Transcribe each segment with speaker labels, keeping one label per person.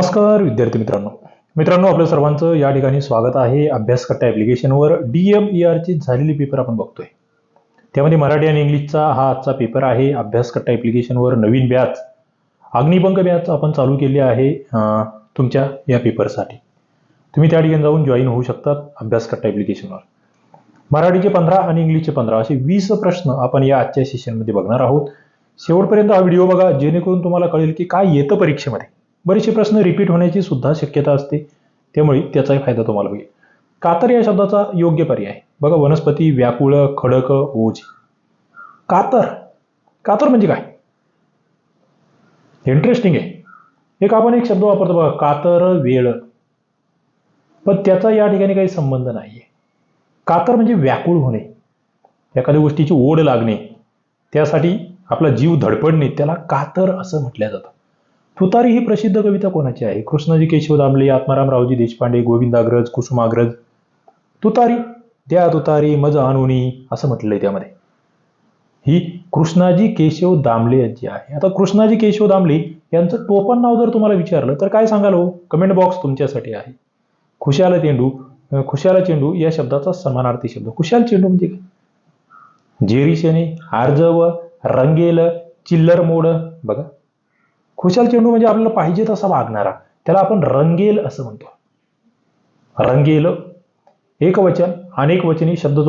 Speaker 1: नमस्कार विद्यार्थी मित्रांनो. मित्रांनो आपल्या सर्वांचं या ठिकाणी स्वागत आहे. अभ्यासकट्टा ॲप्लिकेशनवर डी एम ई आरची झालेली पेपर आपण बघतोय. त्यामध्ये मराठी आणि इंग्लिशचा हा आजचा पेपर आहे. अभ्यासकट्टा ॲप्लिकेशनवर नवीन बॅच अग्निभंग बॅच आपण चालू केली आहे तुमच्या या पेपरसाठी तुम्ही त्या ठिकाणी जाऊन जॉईन होऊ शकतात अभ्यासकट्टा ॲप्लिकेशनवर मराठीचे पंधरा आणि इंग्लिशचे पंधरा असे वीस प्रश्न आपण या आजच्या सेशनमध्ये बघणार आहोत. शेवटपर्यंत हा व्हिडिओ बघा जेणेकरून तुम्हाला कळेल की काय येतं परीक्षेमध्ये. बरेचसे प्रश्न रिपीट होण्याची सुद्धा शक्यता असते. त्यामुळे त्याचाही फायदा तुम्हाला होईल. कातर या शब्दाचा योग्य पर्याय बघा वनस्पती व्याकुळ खडक ओझ. कातर. कातर म्हणजे काय? इंटरेस्टिंग आहे. एक आपण एक शब्द वापरतो बघा कातर वेळ. पण त्याचा या ठिकाणी काही संबंध नाहीये. कातर म्हणजे व्याकुळ होणे. एखाद्या गोष्टीची ओढ लागणे. त्यासाठी आपला जीव धडपडणे त्याला कातर असं म्हटलं जातं. तुतारी ही प्रसिद्ध कविता कोणाची आहे? कृष्णाजी केशव दामले आत्मारामरावजी देशपांडे गोविंदाग्रज कुसुमाग्रज. तुतारी द्या तुतारी मज आणुनी असं म्हटलंय त्यामध्ये. ही कृष्णाजी केशव दामले यांची आहे. आता कृष्णाजी केशव दामले यांचं टोपण नाव जर तुम्हाला विचारलं तर काय सांगाल हो? कमेंट बॉक्स तुमच्यासाठी आहे. खुशाल चेंडू खुशाल चेंडू या शब्दाचा समानार्थी शब्द. खुशाल चेंडू म्हणजे काय? जेरीशने आर्जव रंगेल चिल्लर मोड बघा. खुशाल चेंडू म्हणजे आपल्याला पाहिजे तसा वागणारा. त्याला आपण रंगेल असं म्हणतो. रंगेल एक वचन अनेक वचनी शब्द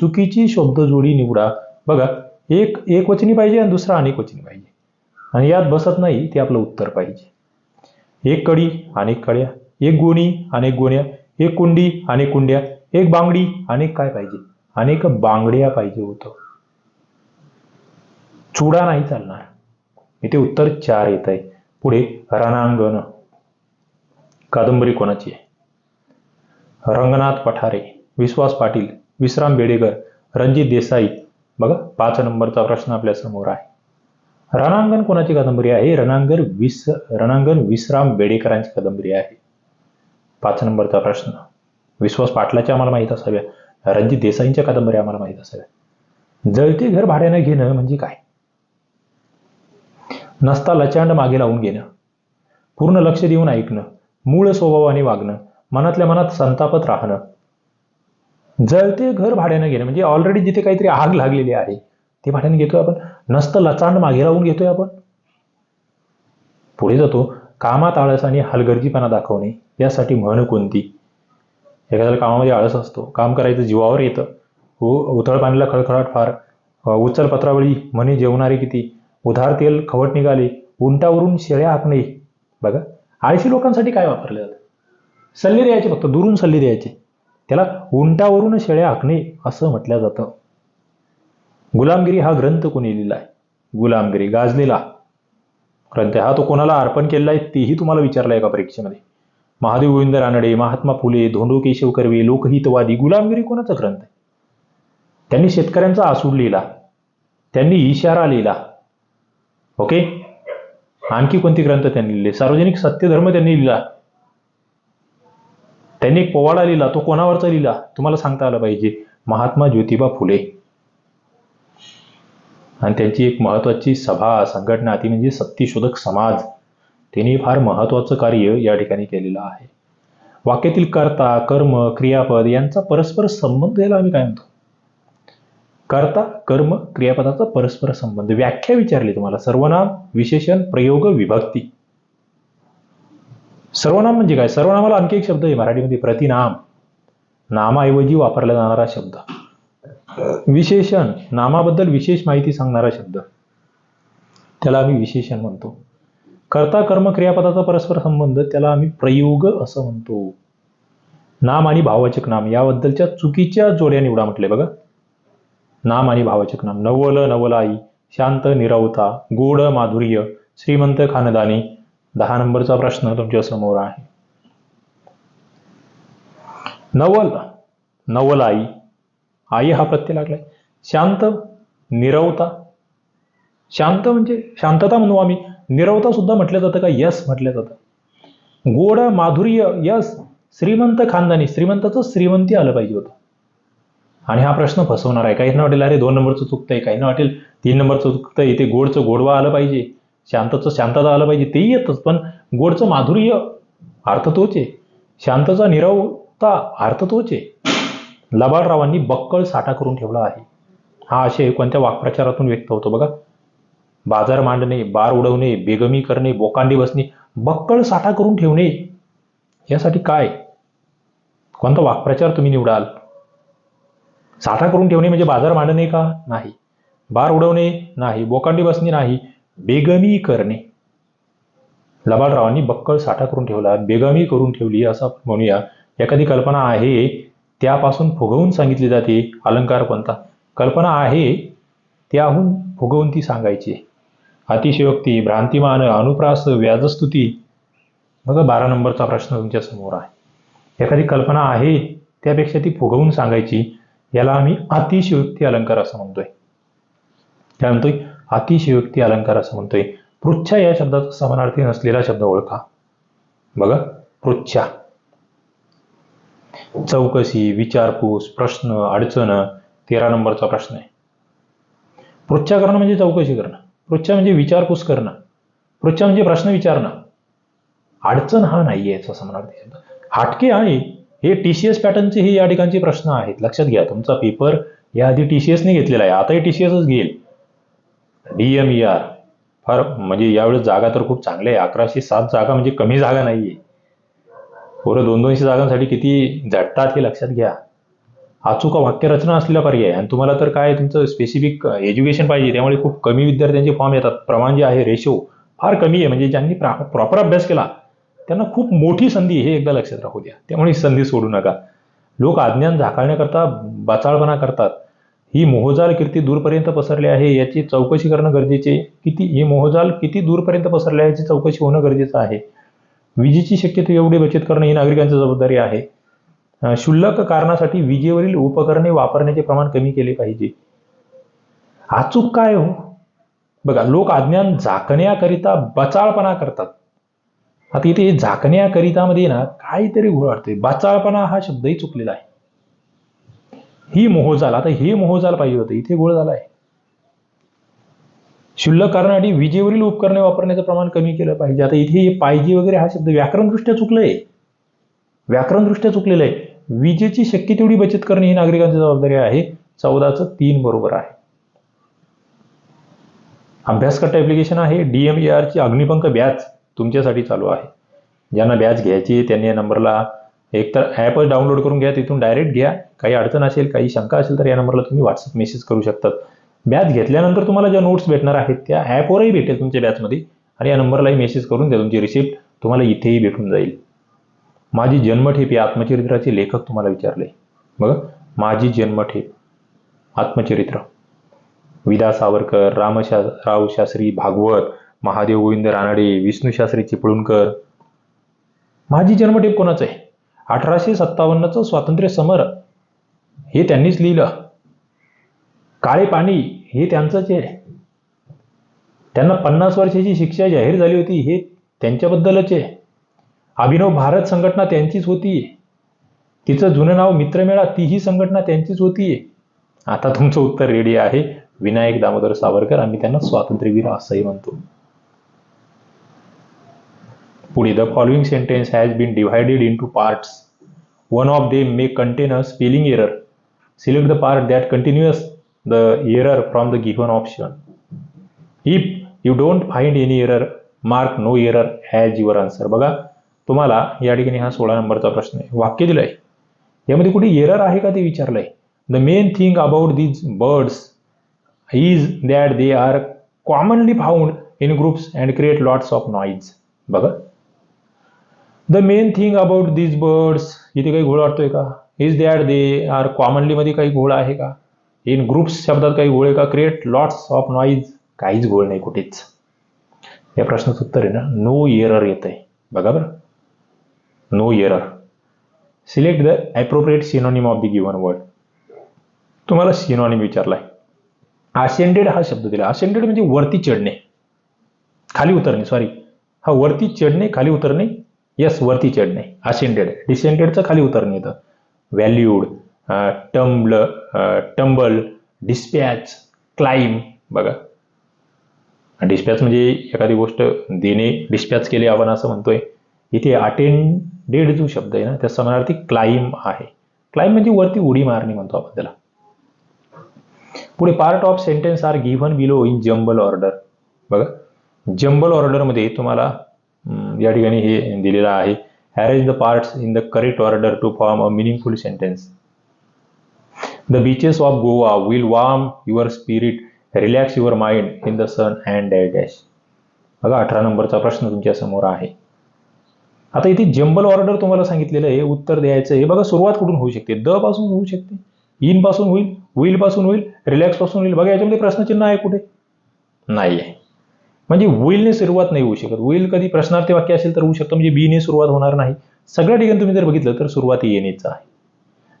Speaker 1: चुकीची शब्द जोडी निवडा. बघा एक एक वचनी पाहिजे आणि दुसरा अनेक वचनी पाहिजे. आणि यात बसत नाही ते आपलं उत्तर पाहिजे. एक कडी अनेक कड्या एक गोणी अनेक गोण्या एक कुंडी अनेक कुंड्या एक बांगडी अनेक काय पाहिजे? अनेक बांगड्या पाहिजे होतं. चुडा नाही चालणार. इथे उत्तर चार येत आहे पुढे रणांगण. कादंबरी कोणाची आहे? रंगनाथ पठारे विश्वास पाटील विश्राम बेडेकर रणजित देसाई. बघा पाच नंबरचा प्रश्न आपल्यासमोर आहे. रणांगण कोणाची कादंबरी आहे? रणांगण विस रणांगण विश्राम बेडेकरांची कादंबरी आहे. पाच नंबरचा प्रश्न. विश्वास पाटलाच्या आम्हाला माहीत असाव्या रणजित देसाईंच्या कादंबऱ्या आम्हाला माहीत असाव्या जळते घर भाड्यानं घेणं म्हणजे काय? नसता लचांड मागे लावून घेणं. पूर्ण लक्ष देऊन ऐकणं मूळ स्वभावाने वागणं मनातल्या मनात संतापत राहणं. जळते घर भाड्यानं घेणं म्हणजे ऑलरेडी जिथे काहीतरी आग लागलेली आहे ते भाड्याने घेतोय आपण. नसतं लचांड मागे लावून घेतोय आपण. पुढे जातो कामात आळस आणि हलगर्जीपणा दाखवणे यासाठी म्हण कोणती? एखाद्याला कामामध्ये आळस असतो काम करायचं जीवावर येतं. उ उथळ पाण्याला खळखळाट फार. उचल पत्रावळी म्हणे जेवणारे किती? उधार तेल खवट निघाले उंटावरून शेळ्या हाकणे बघा आळशी लोकांसाठी काय वापरलं जातं? सल्ले द्यायचे फक्त दुरून सल्ले द्यायचे. त्याला उंटावरून शेळ्या हाकणे असं म्हटलं जातं. गुलामगिरी हा ग्रंथ कोणी लिहिला आहे? गुलामगिरी गाजलेला. ग्रंथ आहे. हा तो कोणाला अर्पण केलेला आहे तेही तुम्हाला विचारलं आहे का परीक्षेमध्ये. महादेव गोविंद रानडे महात्मा फुले धोंडो केशव कर्वे लोकहितवादी गुलामगिरी कोणाचा ग्रंथ आहे? त्यांनी शेतकऱ्यांचा आसूड लिहिला. त्यांनी इशारा लिहिला. ओके? आणखी कोणती ग्रंथ त्यांनी लिहिले? सार्वजनिक सत्यधर्म त्यांनी लिहिला. त्यांनी एक पोवाडा लिहिला तो कोणावरचा लिहिला? तुम्हाला सांगता आला पाहिजे. महात्मा ज्योतिबा फुले. आणि त्यांची एक महत्वाची सभा संघटना ती म्हणजे सत्यशोधक समाज. त्यांनी फार महत्वाचं कार्य या ठिकाणी केलेलं आहे. वाक्यातील कर्ता कर्म क्रियापद यांचा परस्पर संबंध याला आम्ही काय म्हणतो? कर्ता कर्म क्रियापदाचा परस्पर संबंध. व्याख्या विचारली तुम्हाला. सर्वनाम विशेषण प्रयोग विभक्ती. सर्वनाम म्हणजे काय? सर्वनामाला आणखी एक शब्द आहे मराठीमध्ये प्रतिनाम. नामाऐवजी वापरला जाणारा शब्द. विशेषण नामाबद्दल विशेष माहिती सांगणारा शब्द. त्याला आम्ही विशेषण म्हणतो. कर्ता कर्म क्रियापदाचा परस्पर संबंध त्याला आम्ही प्रयोग असं म्हणतो. नाम आणि भाववाचक नाम याबद्दलच्या चुकीच्या जोड्या निवडा म्हटले बघा. नाम आणि भावचक नाम. नवल नवलाई शांत निरवता गोड माधुर्य श्रीमंत खानदानी. दहा नंबरचा प्रश्न तुमच्यासमोर आहे. नवल नवलाई. आई हा प्रत्यय लागलाय. शांत निरवता. शांत म्हणजे शांतता म्हणू आम्ही. निरवता सुद्धा म्हटलं जातं का? यस म्हटलं जातं. गोड माधुर्य यस. श्रीमंत खानदानी. श्रीमंताचं श्रीमंती आलं पाहिजे होतं. आणि हा प्रश्न फसवणार आहे. काहींना वाटेल अरे दोन नंबरचं चुकतंय काहींना वाटेल. तीन नंबरचं चुकतंय इथे गोडचं गोडवा आलं पाहिजे. शांतचं शांतता आलं पाहिजे. तेही येतच पण गोडचं माधुर्य अर्थ तोच आहे. शांतचा निरवता अर्थ तोच आहे. लबाडरावांनी बक्कळ साठा करून ठेवला आहे. हा आशय कोणत्या वाक्प्रचारातून व्यक्त होतो बघा. बाजार मांडणे बार उडवणे बेगमी करणे बोकांडी बसणे बक्कळ साठा करून ठेवणे. यासाठी काय? कोणता वाक्प्रचार तुम्ही निवडाल? साठा करून ठेवणे म्हणजे बाजार मांडणे का? नाही. बार उडवणे? नाही. बोकांडी बसणे? नाही. बेगमी करणे. लबाडरावांनी बक्कळ साठा करून ठेवला बेगमी करून ठेवली असं आपण म्हणूया. एखादी कल्पना आहे त्यापासून फुगवून सांगितली जाते अलंकार कोणता? कल्पना आहे त्याहून फुगवून ती सांगायची. अतिशयोक्ती भ्रांतिमान अनुप्रास व्याजस्तुती. बघा बारा नंबरचा प्रश्न तुमच्यासमोर आहे. एखादी कल्पना आहे त्यापेक्षा ती फुगवून सांगायची. याला आम्ही अतिशयोक्ती अलंकार असं म्हणतोय. काय म्हणतोय? अतिशयोक्ती अलंकार असं म्हणतोय. पृच्छा या शब्दाचा समानार्थी नसलेला शब्द ओळखा. बघा पृच्छा चौकशी विचारपूस प्रश्न अडचण तेरा नंबरचा प्रश्न आहे. पृच्छा करणं म्हणजे चौकशी करणं. पृच्छा म्हणजे विचारपूस करणं. पृच्छा म्हणजे प्रश्न विचारणं. अडचण हा नाही आहे याचा समानार्थी शब्द. हाटके आहे हे टी सी एस पॅटर्नचे हे या ठिकाणचे प्रश्न आहेत. लक्षात घ्या तुमचा पेपर याआधी टी सी एसने घेतलेला आहे. आताही टी सी एसच घेईल. डी एम ई आर फार म्हणजे यावेळेस जागा तर खूप चांगल्या आहे. अकराशे सात जागा म्हणजे कमी जागा नाही आहे पोरं दोन दोनशे जागांसाठी किती झटतात हे लक्षात घ्या. अचूक वाक्यरचना असलेला पर्याय आणि तुम्हाला तर काय तुमचं स्पेसिफिक एज्युकेशन पाहिजे त्यामुळे खूप कमी विद्यार्थ्यांचे फॉर्म येतात. प्रमाण जे आहे रेशो फार कमी आहे. म्हणजे ज्यांनी प्रॉपर अभ्यास केला त्यांना खूप मोठी संधी हे एकदा लक्षात राहू द्या. त्यामुळे ही संधी सोडू नका. लोक अज्ञान झाकाळण्याकरता बचाळपणा करतात. ही मोहजाल किती दूरपर्यंत पसरली आहे याची चौकशी करणं गरजेचे किती ही मोहजाल किती दूरपर्यंत पसरली आहे याची चौकशी होणं गरजेचं आहे. विजेची शक्यतो एवढी बचत करणं ही नागरिकांची जबाबदारी आहे. शुल्लक क्षुल्लक कारणासाठी विजेवरील उपकरणे वापरण्याचे प्रमाण कमी केले पाहिजे. अचूक काय हो? बघा लोक अज्ञान झाकण्याकरिता बचाळपणा करतात. आता इथे झाकण्याकरिता झाकण्याकरितामध्ये ना काहीतरी घोळ बाचाळपणा हा शब्दही चुकलेला आहे. ही मोहजाल आता हे मोहजाल पाहिजे होतं. इथे घोळ झाला आहे. शुल्लक कारणासाठी विजेवरील उपकरणे वापरण्याचं प्रमाण कमी केलं पाहिजे. आता इथे पाहिजे वगैरे हा शब्द व्याकरणदृष्ट्या चुकलंय. व्याकरणदृष्ट्या चुकलेलं आहे. विजेची शक्य तेवढी बचत करणे ही नागरिकांची जबाबदारी आहे. चौदाचं तीन बरोबर आहे. अभ्यासकट्टा ॲप्लिकेशन आहे. डीएमईआरची ची अग्निपंख बॅच. तुमच्यासाठी चालू आहे. ज्यांना बॅच घ्यायची आहे त्यांनी या नंबरला एकतर ॲपच डाउनलोड करून घ्या तिथून डायरेक्ट घ्या. काही अडचण असेल काही शंका असेल तर या नंबरला तुम्ही व्हॉट्सअप मेसेज करू शकतात. बॅच घेतल्यानंतर तुम्हाला ज्या नोट्स भेटणार आहेत त्या ॲपवरही भेटेल तुमच्या बॅचमध्ये आणि या नंबरलाही मेसेज करून द्या तुमची रिसिप्ट तुम्हाला इथेही भेटून जाईल. माझी जन्मठेप या आत्मचरित्राचे लेखक तुम्हाला विचारले. बघा माझी जन्मठेप आत्मचरित्र. विदा सावरकर रामशा राव शास्त्री भागवत महादेव गोविंद रानडे विष्णू शास्त्री चिपळूणकर. माझी जन्मठेप कोणाचं आहे? अठराशे सत्तावन्नचं स्वातंत्र्य समर हे त्यांनीच लिहिलं. काळे पाणी हे त्यांचंच आहे. त्यांना पन्नास वर्षाची शिक्षा जाहीर झाली होती हे त्यांच्याबद्दलच आहे. अभिनव भारत संघटना त्यांचीच होती. तिचं जुनं नाव मित्रमेळा तीही संघटना त्यांचीच होती. आता तुमचं उत्तर रेडी आहे. विनायक दामोदर सावरकर आम्ही त्यांना स्वातंत्र्यवीर असंही म्हणतो. पुढे the following sentence has been divided in two parts one of them may contain a spelling error select the part that continuous the error from the given option if you don't find any error mark no error has your answer बघा तुम्हाला या ठिकाणी हा सोळा नंबरचा प्रश्न आहे. वाक्य दिलंय. यामध्ये कुठे एरर आहे का ते विचारलंय? The main thing about these birds is that they are commonly found in groups and create lots of noise बघा. The main thing about these birds इथे काही घोळ वाटतोय का? Is that they are commonly मध्ये काही घोळ आहे का? इन ग्रुप्स शब्दात काही घोळ आहे का? क्रिएट लॉट्स ऑफ नॉईज काहीच घोळ नाही कुठेच. या प्रश्नाचं उत्तर आहे ना नो एरर येत आहे बघा बरं. No error select the appropriate synonym of the given word तुम्हाला सिनॉनिम विचारलाय. असेंडेड हा शब्द दिला. असेंडेड म्हणजे वरती चढणे. खाली उतरणे सॉरी हा वरती चढणे खाली उतरणे यस वरती चढणे असेंडेड डिसेंडेडचं खाली उतरणे येतं valued tumble tumble dispatch climb बघा. डिस्पॅच म्हणजे एखादी गोष्ट देणे डिस्पॅच केले आपण असं म्हणतोय. इथे अटेंडेड जो शब्द आहे ना त्या समानार्थी क्लाइम आहे. क्लाइम म्हणजे वरती उडी मारणे म्हणतो आपण त्याला. पुढे part of sentence are given below in jumble order बघा. जंबल ऑर्डरमध्ये तुम्हाला या ठिकाणी हे दिलेलं आहे. Arrange the parts in the correct order to form a meaningful sentence the beaches of Goa will warm your spirit relax your mind in the sun and dash dash बघा अठरा नंबरचा प्रश्न तुमच्यासमोर आहे. आता इथे जंबल ऑर्डर तुम्हाला सांगितलेलं आहे उत्तर द्यायचं आहे. बघा सुरुवात कुठून होऊ शकते? द पासून होऊ शकते. इनपासून होईल विलपासून होईल रिलॅक्सपासून होईल. बघा याच्यामध्ये प्रश्नचिन्ह आहे कुठे? नाही आहे म्हणजे विलने सुरुवात नाही होऊ शकत. विल कधी प्रश्नार्थी वाक्य असेल तर होऊ शकतं म्हणजे बीने सुरुवात होणार नाही. सगळ्या ठिकाणी तुम्ही जर बघितलं तर सुरुवात येणेच आहे.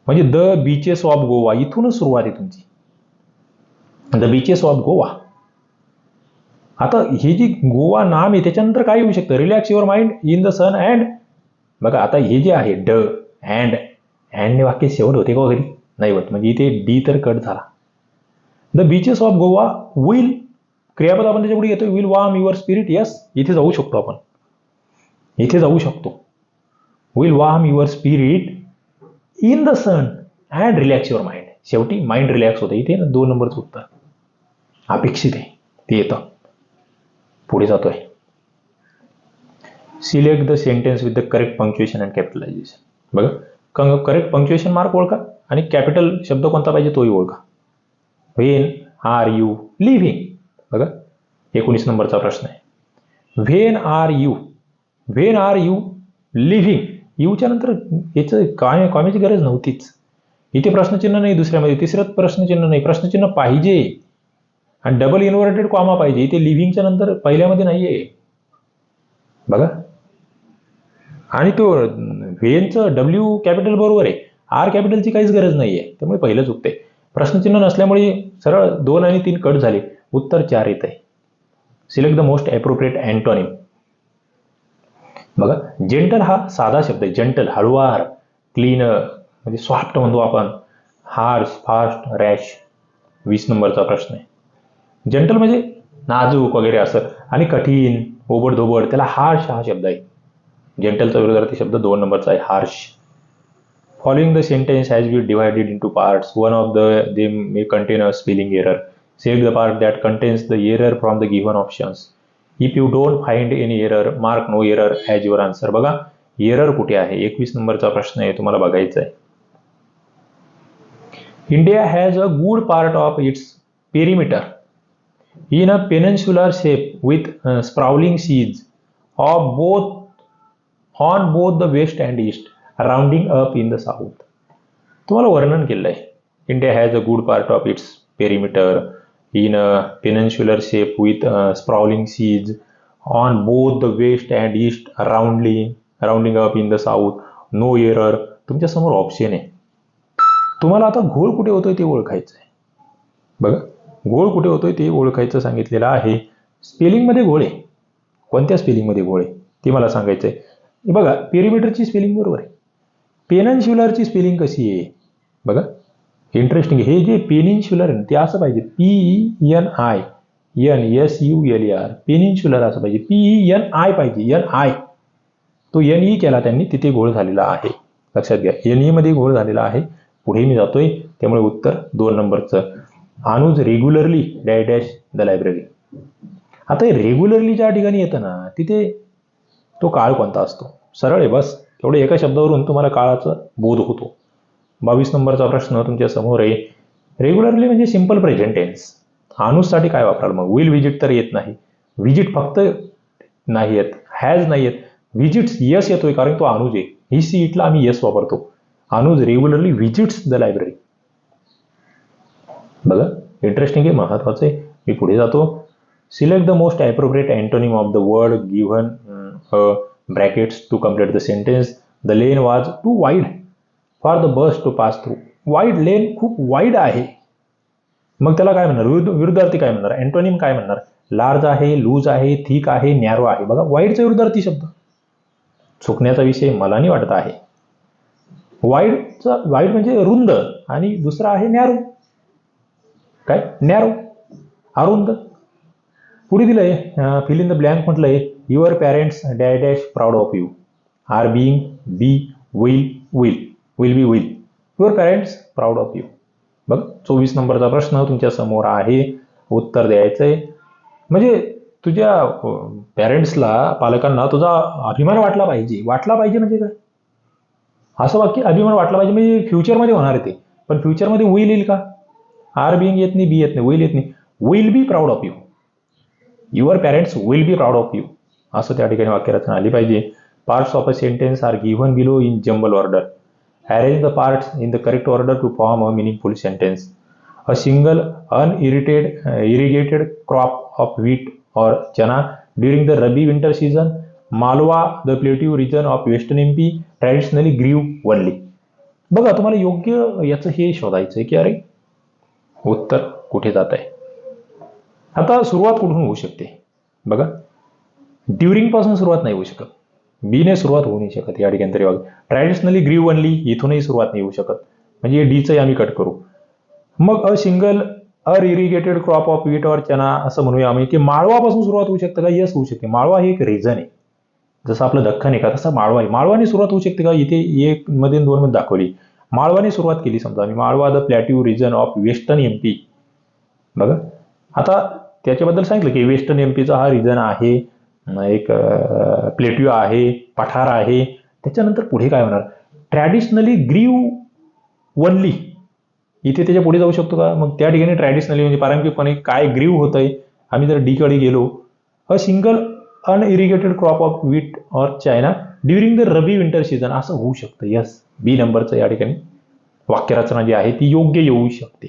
Speaker 1: म्हणजे द बीचेस ऑफ गोवा इथूनच सुरुवात आहे तुमची. The beaches of Goa. आता हे जी गोवा नाम आहे त्याच्यानंतर काय येऊ शकतं? Relax your mind in the sun and बघा आता हे जे आहे ड अँड अँडने वाक्य शेवट होते का हो वगैरे नाही होत. म्हणजे इथे डी तर कट झाला. The beaches of Goa will क्रियापद आपण त्याच्यापुढे येतो will warm your spirit yes इथे जाऊ शकतो आपण. इथे जाऊ शकतो. Will warm your spirit in the sun and relax your mind शेवटी माइंड रिलॅक्स होतं. इथे ना दोन नंबरचं उत्तर. अपेक्षित आहे. ते येतं. पुढे जातोय. Select the sentence with the correct punctuation and capitalization बघा. करेक्ट पंक्च्युएशन मार्क ओळखा आणि कॅपिटल शब्द कोणता पाहिजे तोही ओळखा. व्हेन आर यू लिव्हिंग बघा एकोणीस नंबरचा प्रश्न आहे. When are you when are you living यूच्या नंतर याचं काय कॉमेची गरज नव्हतीच. इथे प्रश्नचिन्ह नाही दुसऱ्यामध्ये. तिसऱ्यात प्रश्नचिन्ह नाही. प्रश्नचिन्ह पाहिजे. आणि डबल इन्व्हर्टेड कॉमा पाहिजे. इथे लिव्हिंगच्या नंतर पहिल्यामध्ये नाही आहे बघा. आणि तो व्हेनचं डब्ल्यू कॅपिटल बरोबर आहे. आर कॅपिटलची काहीच गरज नाही आहे त्यामुळे पहिलं चुकते प्रश्नचिन्ह नसल्यामुळे सरळ दोन आणि तीन कट झाले. उत्तर चार येत आहे select the most appropriate antonym बघा जेंटल हा साधा शब्द आहे. जेंटल हळुवार क्लीन म्हणजे सॉफ्ट म्हणतो आपण. हार्श फास्ट रॅश वीस नंबरचा प्रश्न आहे. जेंटल म्हणजे नाजूक वगैरे असं. आणि कठीण ओबड धोबड त्याला हार्श हा शब्द आहे. जेंटलचा विरोधार्थी शब्द दोन नंबरचा आहे harsh following the sentence has be divided into parts one of the they may contain a spelling error save the part that contains the error from the given options if you don't find any error mark no error as your answer बघा error कुठे आहे? एकवीस नंबरचा प्रश्न आहे तुम्हाला बघायचा आहे. India has a good part of its perimeter in a peninsular shape with uh, sprawling seas of both on both the west and east rounding up in the south. तुम्हाला वर्णन केलं आहे India has a good part of its perimeter in peninsular shape shape with uh, sprawling seas on both the west and east roundly rounding up in the south no error तुमच्यासमोर option आहे. तुम्हाला आता घोळ कुठे होतोय ते ओळखायचं आहे. बघा घोळ कुठे होतोय ते ओळखायचं सांगितलेलं आहे. स्पेलिंगमध्ये घोळ आहे. कोणत्या स्पेलिंगमध्ये घोळ आहे? ते मला सांगायचं आहे. बघा पेरिमीटरची स्पेलिंग बरोबर आहे. पेनन्शुलरची स्पेलिंग कशी आहे? बघा इंटरेस्टिंग हे जे पेनिन्शुलर आहे ते असं पाहिजे. P N I N S U L R peninsular असं पाहिजे. पी एन आय पाहिजे. एन आय तो एन ई केला त्यांनी तिथे घोळ झालेला आहे. लक्षात घ्या. एन ई मध्ये घोळ झालेला आहे. पुढे मी जातोय. त्यामुळे उत्तर दोन नंबरचं. Anuj regularly dash dash the library आता रेग्युलरली ज्या ठिकाणी येतं ना तिथे तो काळ कोणता असतो? सरळ आहे बस. तेवढे एका शब्दावरून तुम्हाला काळाचा बोध होतो. बावीस नंबरचा प्रश्न तुमच्यासमोर आहे. रेग्युलरली म्हणजे सिंपल प्रेझेंट टेन्स अनुजसाठी काय वापराल मग? विल विजिट तर येत नाही. विजिट फक्त नाही येत. हॅज नाही येत. व्हिजिट्स यस येतोय कारण तो अनुज आहे. ही सी इटला आम्ही यस वापरतो. Anuj regularly visits the library बघा इंटरेस्टिंग आहे महत्वाचं आहे. मी पुढे जातो. Select the most appropriate antonym of the word given brackets to complete the sentence the lane was too wide for the bus to pass through wide lane खूप wide आहे. मग त्याला काय म्हणणार? विरुद्ध विरुद्धार्थी काय म्हणणार? अँटोनिम काय म्हणणार? लार्ज आहे लूज आहे थिक आहे नॅरो आहे. बघा वाईडचा विरुद्धार्थी शब्द. चुकण्याचा विषय मला नाही वाटत आहे. वाईडचा वाईड म्हणजे रुंद आणि दुसरा आहे नॅरो काय? नॅरो अरुंद. पुढे दिलंय फिल इन द ब्लँक म्हटलंय your parents dash dash proud of you are being be will will will be will your parents proud of you बघ चोवीस नंबरचा प्रश्न तुमच्यासमोर आहे. उत्तर द्यायचं आहे म्हणजे तुझ्या पॅरेंट्सला पालकांना तुझा अभिमान वाटला पाहिजे. वाटला पाहिजे म्हणजे काय? असं वाक्य अभिमान वाटला पाहिजे. म्हणजे फ्युचरमध्ये होणार आहे ते. पण फ्युचरमध्ये होईल येईल का? आर बिईंग येत नाही बी येत नाही होईल येत नाही. Will be proud of you your parents will be proud of you असं त्या ठिकाणी वाक्यरचना आली पाहिजे. Parts of a sentence are given below in jumble order arrange the parts in the correct order to form a meaningful sentence. A single single uh, irrigated crop of wheat or chana during the rabi winter season malwa the plateau region of western mp traditionally grew only. बघा तुम्हाला योग्य याचं हे शोधायचं आहे की अरे उत्तर कुठे जात आहे? आता सुरुवात कुठून होऊ शकते? बघा ड्युरिंगपासून सुरुवात नाही होऊ शकत. बीने सुरुवात होऊ नाही शकत या ठिकाणी तरी बघा ट्रॅडिशनली ग्रीव वनली इथूनही सुरुवात नाही होऊ शकत. म्हणजे डीचंही आम्ही कट करू. मग a single uh irrigated crop of wheat or chana असं म्हणूया आम्ही की माळवापासून सुरुवात होऊ शकते का? यस होऊ शकते. माळवा हे एक रिझन आहे. जसं आपलं दख्खन आहे का? तसं माळवा आहे. माळवाने सुरुवात होऊ शकते का? इथे एक मध्ये दोन मध्ये दाखवली. माळवाने सुरुवात केली समजा. आम्ही Malwa the plateau region of western M P बघा. आता त्याच्याबद्दल सांगितलं की वेस्टर्न एम पीचा हा रिजन आहे. एक प्लेट्यू आहे पठार आहे त्याच्यानंतर पुढे काय होणार? ट्रॅडिशनली ग्रीव वनली इथे त्याच्या पुढे जाऊ शकतो का? मग त्या ठिकाणी ट्रॅडिशनली म्हणजे पारंपरिकपणे काय ग्रीव होत आहे आम्ही जर डीकडे गेलो a single unirrigated crop of wheat or chana during the rabi winter season असं होऊ शकतं. यस बी नंबरचं या ठिकाणी वाक्यरचना जी आहे ती योग्य येऊ शकते.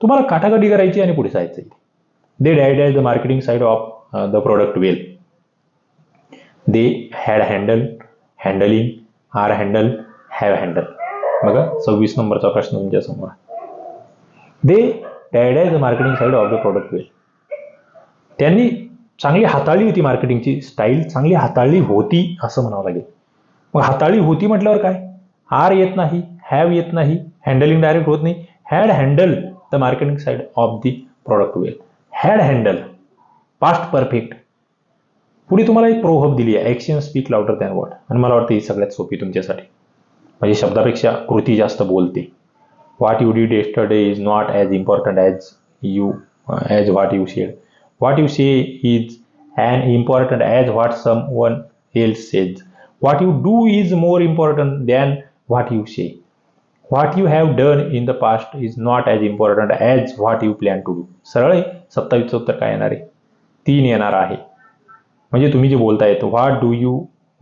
Speaker 1: तुम्हाला काटाकाटी करायची आणि पुढे जायचं they did as the marketing side of the product well they had handle handling or handle have handle बघा सव्वीस नंबरचा प्रश्न तुमच्यासमोर they did the marketing side of the product well त्यांनी चांगली हाताळली होती मार्केटिंगची स्टाईल चांगली हाताळली होती असं म्हणावं लागेल. मग हाताळली होती म्हटल्यावर काय? आर येत नाही हॅव येत नाही हँडलिंग डायरेक्ट होत नाही. Had handle the marketing side of the product well had handle past perfect पुढे तुम्हाला एक प्रोहब दिली आहे action speak louder than word आणि मला वाटतं ही सगळ्यात सोपी तुमच्यासाठी. म्हणजे शब्दापेक्षा कृती जास्त बोलते. What you did yesterday is not as important as you as what you said what you say is an important as what someone else says what you do is more important than what you say what you have done in the past is not as important as what you plan to do सरळ आहे. सत्तावीसचं उत्तर काय येणार आहे? तीन येणार आहे. म्हणजे तुम्ही जे बोलतायत what do you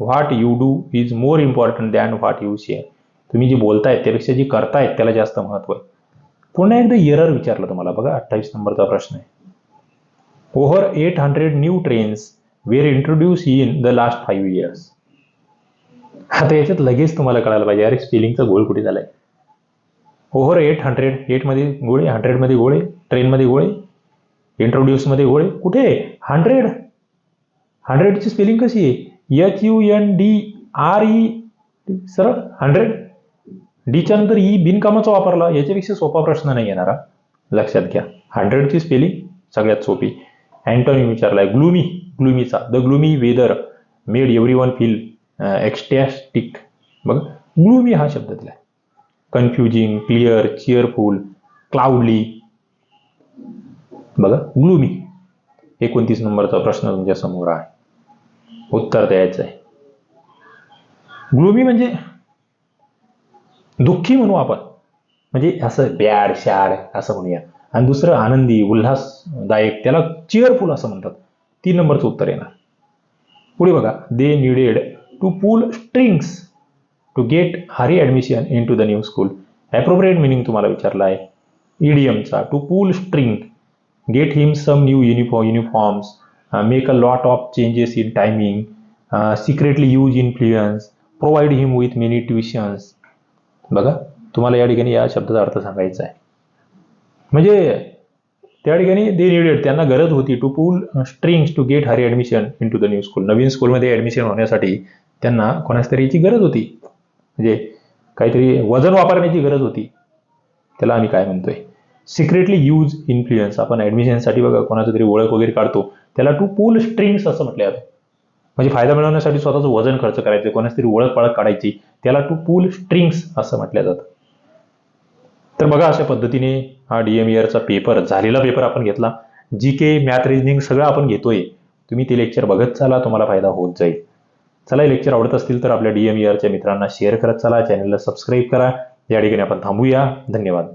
Speaker 1: what you do is more important than what you share तुम्ही जे बोलतायत त्यापेक्षा जे करतायत त्याला जास्त महत्त्व आहे. पुन्हा एकदा एरर विचारलं तुम्हाला बघा अठ्ठावीस नंबरचा प्रश्न आहे. Over eight hundred new trains were introduce in the last five years आता याच्यात लगेच तुम्हाला कळायला पाहिजे अरे स्पेलिंगचा गोळ कुठे झालाय? ओव्हर एट हंड्रेड एटमध्ये गोळे हंड्रेडमध्ये गोळे ट्रेनमध्ये गोळे इंट्रोड्यूसमध्ये गोळे कुठे? हंड्रेड हंड्रेडची स्पेलिंग कशी आहे? H U N D R E सरळ हंड्रेड? डीच्या नंतर ई बिनकामाचा वापरला याच्यापेक्षा सोपा प्रश्न नाही येणारा लक्षात घ्या. हंड्रेडची स्पेलिंग सगळ्यात सोपी. अँटॉनी विचारलाय gloomy ग्लुमीचा. The gloomy weather made everyone feel ecstatic बघ ग्लुमी हा शब्द दिला कन्फ्युजिंग क्लिअर चिअरफुल क्लाउडली. बघा ग्लुमी. एकोणतीस नंबरचा प्रश्न तुमच्यासमोर आहे. उत्तर द्यायचं आहे ग्लोबी म्हणजे दुःखी म्हणू आपण. म्हणजे असं बॅड शॅड असं म्हणूया. आणि दुसरं आनंदी उल्हासदायक त्याला चिअरफुल असं म्हणतात. तीन नंबरचं उत्तर येणार. पुढे बघा. They needed to pull strings to get her admission into the new school appropriate meaning तुम्हाला विचारला आहे ईडीएमचा to pull string get him some new uniform uniforms make a lot of changes in timing secretly use influence provide him with many tuitions बघा तुम्हाला या ठिकाणी या शब्दाचा अर्थ सांगायचा आहे. म्हणजे त्या ठिकाणी दे निडेड त्यांना गरज होती to pull strings to get her admission into the new school नवीन स्कूलमध्ये ॲडमिशन होण्यासाठी त्यांना कोणाच याची गरज होती? म्हणजे काहीतरी वजन वापरण्याची गरज होती. त्याला आम्ही काय म्हणतोय? सिक्रेटली यूज इन्फ्लुएन्स आपण ॲडमिशनसाठी बघा कोणाचं तरी ओळख वगैरे काढतो. त्याला टू पूल स्ट्रिंग्स असं म्हटलं जातं म्हणजे फायदा मिळवण्यासाठी स्वतःचं वजन खर्च करायचं कोणाची तरी ओळख पाळख काढायची त्याला टू पूल स्ट्रिंग्स असं म्हटलं जातं. तर बघा अशा पद्धतीने हा डी एम इयरचा पेपर झालेला पेपर आपण घेतला. जी के मॅथ रिजनिंग सगळं आपण घेतोय. तुम्ही ते लेक्चर बघत चला तुम्हाला फायदा होत जाईल. चला हे लेक्चर आवडत असतील तर आपल्या डी एम इयरच्या मित्रांना शेअर करत चला चॅनलला सबस्क्राईब करा. या ठिकाणी आपण थांबूया. धन्यवाद.